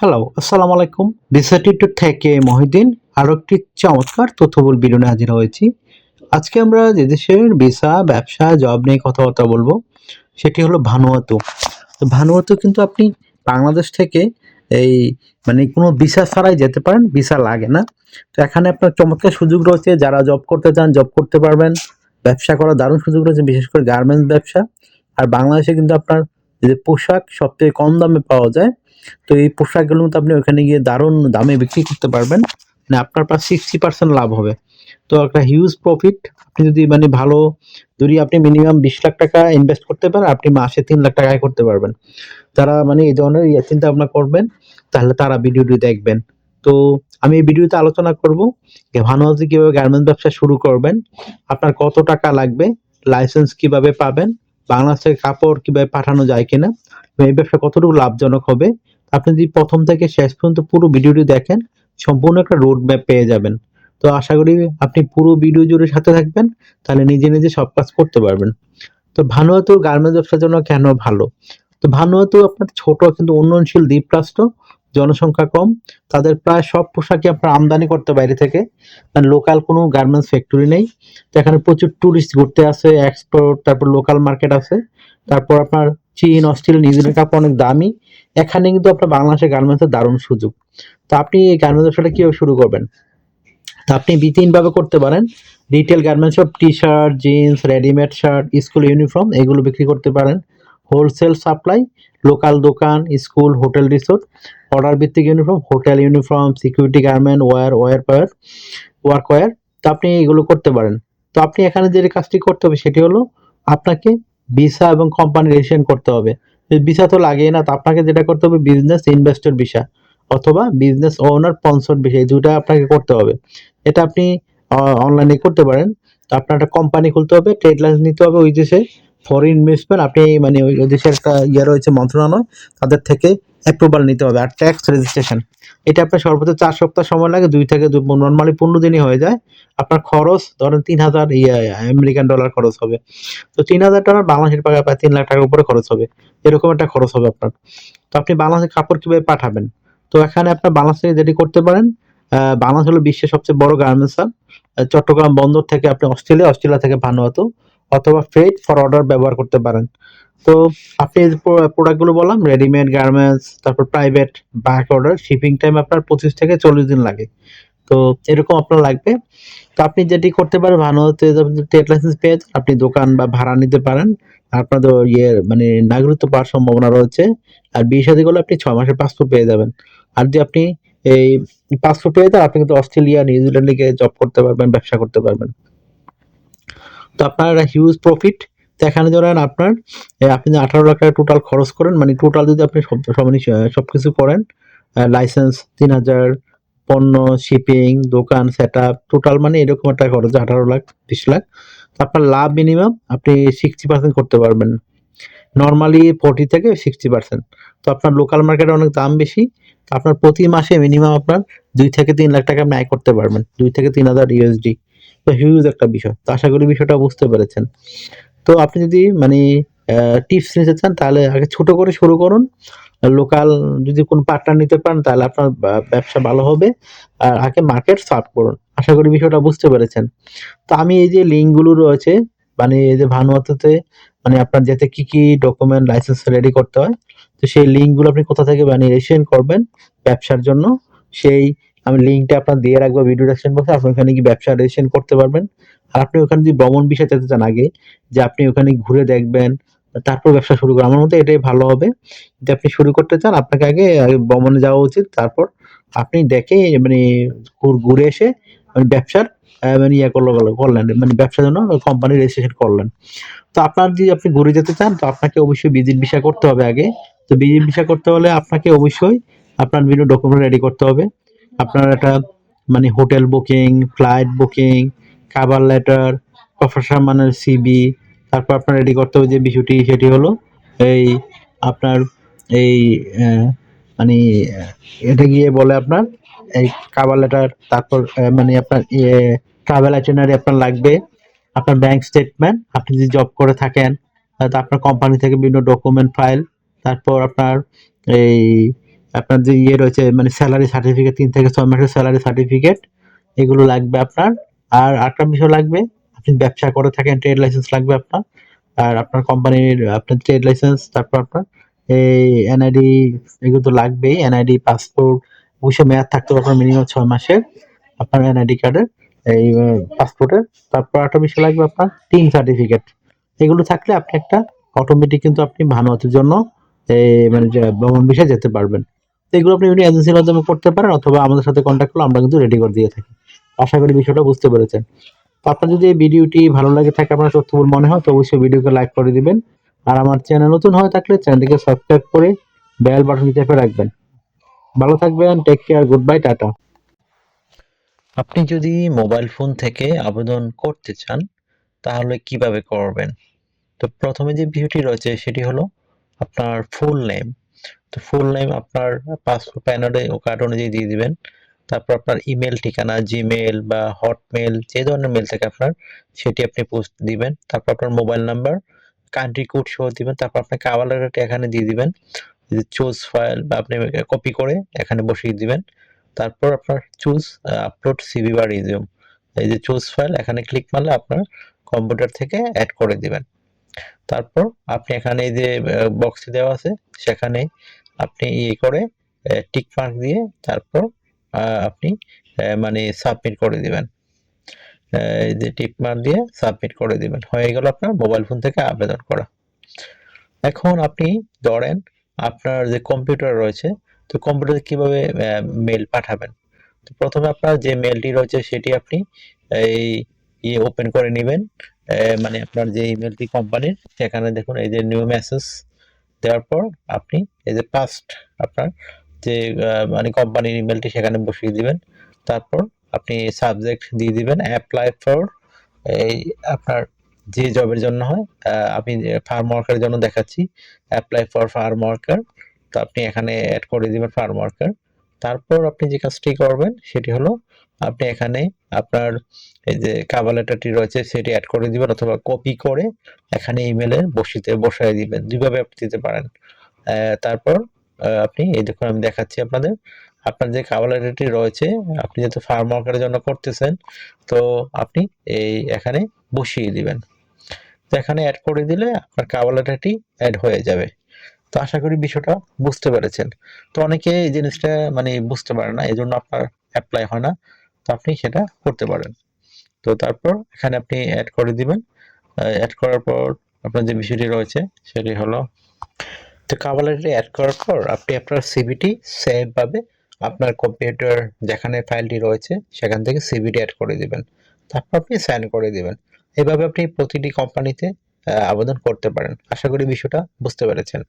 Hello আসসালামু আলাইকুম। ডিসার্টিটিউড থেকে মহিউদ্দিন আরও একটি চমৎকার তথ্যবল নিয়ে হাজির হয়েছি। আজকে আমরা যে দেশের ভিসা ব্যবসা জব নিয়ে কথাবার্তা বলব, সেটি হলো ভানুয়াতু। তো ভানুয়াতু কিন্তু আপনি বাংলাদেশ থেকে এই মানে কোনো ভিসা ছাড়াই যেতে পারেন ভিসা লাগে না। তো এখানে আপনার চমৎকার সুযোগ রয়েছে, যারা জব করতে চান জব করতে পারবেন। ব্যবসা করার দারুণ সুযোগ রয়েছে, বিশেষ করে গার্মেন্টস ব্যবসা। আর বাংলাদেশে কিন্তু আপনার যে পোশাক সবথেকে কম দামে পাওয়া যায়, তো এই পোশাকগুলো কিন্তু আপনি ওখানে গিয়ে দারুণ দামে বিক্রি করতে পারবেন। মানে আপনার প্রায় সিক্সটি পার্সেন্ট লাভ হবে। তো একটা হিউজ প্রফিট আপনি যদি মানে ভালো যদি আপনি মিনিমাম বিশ লাখ টাকা ইনভেস্ট করতে পারেন, আপনি মাসে তিন লাখ টাকায় করতে পারবেন। তারা মানে এই ধরনের চিন্তা ভাবনা করবেন, তাহলে তারা ভিডিওটি দেখবেন। তো আমি এই ভিডিওতে আলোচনা করব যে ভানুয়াতে কীভাবে গার্মেন্টস ব্যবসা শুরু করবেন, আপনার কত টাকা লাগবে লাইসেন্স কীভাবে পাবেন বাংলাদেশ থেকে কাপড় কীভাবে পাঠানো যায় কিনা এই ব্যবসা কতটুকু লাভজনক হবে, আপনি যদি প্রথম থেকে শেষ পর্যন্ত পুরো ভিডিওটি দেখেন, সম্পূর্ণ একটা রোড ম্যাপ পেয়ে যাবেন। তো আশা করি আপনি পুরো ভিডিও জুড়ে সাথে থাকবেন, তাহলে নিজে নিজে সব কাজ করতে পারবেন। তো ভানুয়াতু গার্মেন্টস ব্যবসার জন্য কেন ভালো? তো ভানুয়াতু আপনার ছোট কিন্তু উন্নয়নশীল দ্বীপ দ্বীপরাষ্ট্র জনসংখ্যা কম, তাদের প্রায় সব পোশাকই আপনার আমদানি করতে বাইরে থেকে। লোকাল কোনো গার্মেন্টস ফ্যাক্টরি নেই। তো এখানে প্রচুর টুরিস্ট ঘুরতে আসে এক্সপোর্ট তারপর লোকাল মার্কেট আছে। তারপর আপনার চীন অস্ট্রেলিয়া নিউজিল্যান্ড কাপড় অনেক দামি। এখানে কিন্তু আপনার বাংলাদেশের গার্মেন্টসের দারুণ সুযোগ। তো আপনি এই গার্মেন্টস ব্যবসাটা কীভাবে শুরু করবেন? তো আপনি বি তিনভাবে করতে পারেন। রিটেল গার্মেন্টস সব T shirt jeans readymade shirt school uniform এগুলো বিক্রি করতে পারেন। হোলসেল সাপ্লাই লোকাল দোকান স্কুল হোটেল রিসোর্ট অর্ডার ভিত্তিক uniform hotel uniform security garment wear wear power work wear তো আপনি এগুলো করতে পারেন। তো আপনি এখানে যে কাজটি করতে হবে সেটি হলো আপনাকে ভিসা এবং কোম্পানি রেজিস্ট্রেশন করতে হবে। ভিসা তো লাগেই না, তো আপনাকে যেটা করতে হবে বিজনেস ইনভেস্টর ভিসা অথবা বিজনেস ওনার স্পন্সর ভিসা এই দুটা আপনাকে করতে হবে। এটা আপনি অনলাইনে করতে পারেন। তো আপনার একটা কোম্পানি খুলতে হবে ট্রেড লাইসেন্স নিতে হবে ওই দেশে। ফরেন ইনভেস্টমেন্ট আপনি মানে ওই দেশের একটা ইয়ে রয়েছে, মন্ত্রণালয়, তাদের থেকে অ্যাপ্রুভাল নিতে হবে আর ট্যাক্স রেজিস্ট্রেশন এটা আপনার সর্বোচ্চ চার সপ্তাহ সময় লাগে, দুই থেকে নর্মালি পনেরো দিনই হয়ে যায়। আপনার খরচ, ধরেন তিন হাজার ইয়ে আমেরিকান ডলার খরচ হবে। তো তিন হাজার ডলার বাংলাদেশের টাকা প্রায় তিন লাখ টাকার উপরে খরচ হবে। এরকম একটা খরচ হবে আপনার। তো আপনি বাংলাদেশে কাপড় কীভাবে পাঠাবেন? তো এখানে আপনার বাংলাদেশ থেকে যেটি করতে পারেন বাংলাদেশ হলো বিশ্বের সবচেয়ে বড় গার্মেন্টস চট্টগ্রাম বন্দর থেকে আপনি অস্ট্রেলিয়া অস্ট্রেলিয়া থেকে ভানুয়াতু। অথবা ফ্রেড ফর অর্ডার ব্যবহার করতে পারেন। তো আপনি যে প্রোডাক্টগুলো বললাম রেডিমেড গার্মেন্টস তারপর private back order shipping time আপনার পঁচিশ থেকে চল্লিশ দিন লাগে। তো এরকম আপনার লাগবে। তো আপনি যেটি করতে পারেন ভানুয়াতে ট্রেড লাইসেন্স পেয়ে আপনি দোকান বা ভাড়া নিতে পারেন। আপনাদের ইয়ে মানে নাগরিকত্ব পাওয়ার সম্ভাবনা রয়েছে। আর বিয়ে শাদী করলে আপনি ছয় মাসের পাসপোর্ট পেয়ে যাবেন। আর যদি আপনি এই পাসপোর্ট পেয়ে যান, আপনি কিন্তু অস্ট্রেলিয়া, নিউজিল্যান্ডে গিয়ে জব করতে পারবেন, ব্যবসা করতে পারবেন। তো আপনার একটা হিউজ প্রফিট তো এখানে ধরেন আপনার আপনি আঠারো লাখ টাকা টোটাল খরচ করেন মানে টোটাল যদি আপনি সব সব কিছু করেন লাইসেন্স তিন হাজার, পণ্য শিপিং দোকান সেট টোটাল মানে এরকম একটা খরচ, আঠারো লাখ, বিশ লাখ। আপনার লাভ মিনিমাম আপনি সিক্সটি পার্সেন্ট করতে পারবেন। নর্মালি ফোর্টি থেকে সিক্সটি পার্সেন্ট তো আপনার লোকাল মার্কেটে অনেক দাম বেশি। আপনার প্রতি মাসে মিনিমাম আপনার দুই থেকে তিন লাখ টাকা আপনি আয় করতে পারবেন। দুই থেকে তিন হাজার ইউএসডি হিউজ একটা বিষয়। তো আশা করি বিষয়টা বুঝতে পেরেছেন। তো আপনি যদি মানে টিপস নিতে চান, তাহলে আগে ছোট করে শুরু করুন। লোকাল যদি কোনো পার্টনার নিতে পারেন, তাহলে আপনার ব্যবসা ভালো হবে। আর আগে মার্কেট সার্ভ করুন। আশা করি বিষয়টা বুঝতে পেরেছেন। তো আমি এই যে লিঙ্কগুলো রয়েছে মানে এই যে ভানুয়াতুতে মানে আপনার যাতে কি কি ডকুমেন্ট লাইসেন্স রেডি করতে হয়, তো সেই লিঙ্কগুলো আপনি কোথা থেকে মানে রেজিস্ট্রেশন করবেন ব্যবসার জন্য, সেই আমি লিঙ্কটা আপনার দিয়ে রাখব ভিডিও ডেসক্রিপশন বক্সে আপনি ওখানে কি ব্যবসা রেজিস্ট্রেশন করতে পারবেন। আর আপনি ওখানে যদি ভ্রমণ বিষয় যেতে চান আগে, যে আপনি ওখানে ঘুরে দেখবেন, তারপর ব্যবসা শুরু করেন, আমার মতে এটাই ভালো হবে। যদি আপনি শুরু করতে চান, আপনাকে আগে ভ্রমণে যাওয়া উচিত, তারপর আপনি দেখে মানে ঘুর- ঘুরে এসে মানে ব্যবসার মানে ইয়ে করল করলেন মানে ব্যবসার জন্য কোম্পানি রেজিস্ট্রেশন করলেন। তো আপনার যদি আপনি ঘুরে যেতে চান, তো আপনাকে অবশ্যই ভিজিট ভিসা করতে হবে আগে। তো ভিজিট ভিসা করতে হলে আপনাকে অবশ্যই আপনার বিভিন্ন ডকুমেন্ট রেডি করতে হবে। আপনার একটা মানে hotel booking, flight booking cover letter professional মানের সিবি তারপর আপনার রেডি করতে হবে যে বিষয়টি, সেটি হলো এই আপনার এই মানে এটা গিয়ে বলে আপনার এই কাভার লেটার, তারপর মানে আপনার ট্রাভেল আইটেনারি আপনার লাগবে, আপনার ব্যাংক স্টেটমেন্ট আপনি যদি জব করে থাকেন আপনার কোম্পানি থেকে বিভিন্ন ডকুমেন্ট ফাইল তারপর আপনার এই আপনার যে ইয়ে রয়েছে মানে স্যালারি সার্টিফিকেট তিন থেকে ছয় মাসের স্যালারি সার্টিফিকেট এগুলো লাগবে আপনার। আর আরেকটা বিষয় লাগবে, আপনি ব্যবসা করে থাকেন ট্রেড লাইসেন্স লাগবে আপনার। আর আপনার কোম্পানির আপনার ট্রেড লাইসেন্স তারপর আপনার এই এনআইডি এগুলো তো লাগবেই। এনআইডি পাসপোর্ট অবশ্যই মেয়াদ থাকতে হবে আপনার মিনিমাম ছয় মাসের, আপনার এনআইডি কার্ডের এই পাসপোর্টের তারপর একটা বিষয় লাগবে আপনার টিন সার্টিফিকেট এগুলো থাকলে আপনি একটা অটোমেটিক কিন্তু আপনি ভানুয়াতের জন্য, এই মানে ভ্রমণ বিষয়ে যেতে পারবেন। এগুলো আপনি বিভিন্ন এজেন্সির মাধ্যমে করতে পারেন অথবা আমাদের সাথে কন্ট্যাক্ট করলে আমরা কিন্তু রেডি করে দিয়ে থাকি। আশা করি বিষয়টা বুঝতে পেরেছেন। আপনার যদি এই ভিডিওটি ভালো লাগে থাকে, আপনার তথ্যবুল মনে হয়, তো অবশ্যই ভিডিওকে লাইক করে দিবেন। আর আমার চ্যানেল নতুন হয়ে থাকলে চ্যানেলটিকে সাবস্ক্রাইব করে বেল বাটন চেপে রাখবেন। ভালো থাকবেন take care good bye tata. আপনি যদি মোবাইল ফোন থেকে আবেদন করতে চান, তাহলে কীভাবে করবেন? তো প্রথমে যে ভিডিওটি রয়েছে, সেটি হলো আপনার ফুল নেম তো ফুল নেম আপনার পাসপোর্ট প্যান ও কার্ড অনুযায়ী দিয়ে দিবেন। তারপর আপনার ইমেল ঠিকানা জিমেল বা হটমেল যে ধরনের মেল থেকে আপনার, সেটি আপনি পোস্ট দিবেন। তারপর আপনার মোবাইল নাম্বার কান্ট্রি কোড সহ দিবেন। তারপর আপনার কাভালারটা এখানে দিয়ে দিবেন। চুজ ফাইল বা আপনি কপি করে এখানে বসিয়ে দিবেন। তারপর আপনার চুজ আপলোড সিভি বা রিজিউম এই যে চুজ ফাইল এখানে ক্লিক মারলে আপনার কম্পিউটার থেকে অ্যাড করে দিবেন। তারপর আপনি এখানে এই যে বক্সে দেওয়া আছে, সেখানে আপনি ইয়ে করে টিক মার্ক দিয়ে তারপর আপনি মানে সাবমিট করে দিবেন। এই যে টিক মার্ক দিয়ে সাবমিট করে দিবেন। হয়ে গেল আপনার মোবাইল ফোন থেকে আবেদন করা। এখন আপনি ধরেন আপনার যে কম্পিউটার রয়েছে, তো কম্পিউটারে কীভাবে মেল পাঠাবেন? তো প্রথমে আপনার যে মেলটি রয়েছে সেটি আপনি, এই ইয়ে ওপেন করে নেবেন। মানে আপনার যে ইমেলটি কোম্পানির, সেখানে দেখুন এই যে নিউ মেসেজ দেওয়ার পর আপনি এই যে পাস্ট আপনার যে মানে কোম্পানির ইমেলটি সেখানে বসিয়ে দিবেন। তারপর আপনি সাবজেক্ট দিয়ে দিবেন অ্যাপ্লাই ফর এই আপনার যে জবের জন্য হয় আমি ফার্ম ওয়ার্কারের জন্য দেখাচ্ছি অ্যাপ্লাই ফর ফার্ম ওয়ার্কার তো আপনি এখানে অ্যাড করে দিবেন ফার্ম ওয়ার্কার তারপর আপনি যে কাজটি করবেন, সেটি হলো আপনি এখানে আপনার এই যে কাভার লেটারটি রয়েছে, সেটি অ্যাড করে দিবেন অথবা কপি করে এখানে ইমেলে বসিতে, বসায় দিবেন। দুইভাবে আপনি দিতে পারেন। তারপর আপনি, এই দেখুন আমি দেখাচ্ছি আপনাদের। আপনার যে কাভার লেটারটি রয়েছে, আপনি যেহেতু ফার্ম ওয়ার্কারের জন্য করতেছেন, তো আপনি এই এখানে বসিয়ে দিবেন। তো এখানে অ্যাড করে দিলে আপনার কাভার লেটারটি অ্যাড হয়ে যাবে। তো আশা করি বিষয়টা বুঝতে পেরেছেন। তো অনেকে এই জিনিসটা মানে বুঝতে পারে না এই জন্য আপনার অ্যাপ্লাই হয় না। আপনি সেটা করতে পারেন। তো তারপর এখানে আপনি অ্যাড করে দিবেন। অ্যাড করার পর আপনার যে বিষয়টি রয়েছে, সেটি হলো তো কাভালারি অ্যাড করার পর আপনি আপনার সিভিটি সেভ ভাবে আপনার কম্পিউটার যেখানে ফাইলটি রয়েছে, সেখান থেকে সিভিটি অ্যাড করে দিবেন। তারপর আপনি সাইন করে দিবেন। এভাবে আপনি প্রতিটি কোম্পানিতে আবেদন করতে পারেন। আশা করি বিষয়টা বুঝতে পেরেছেন।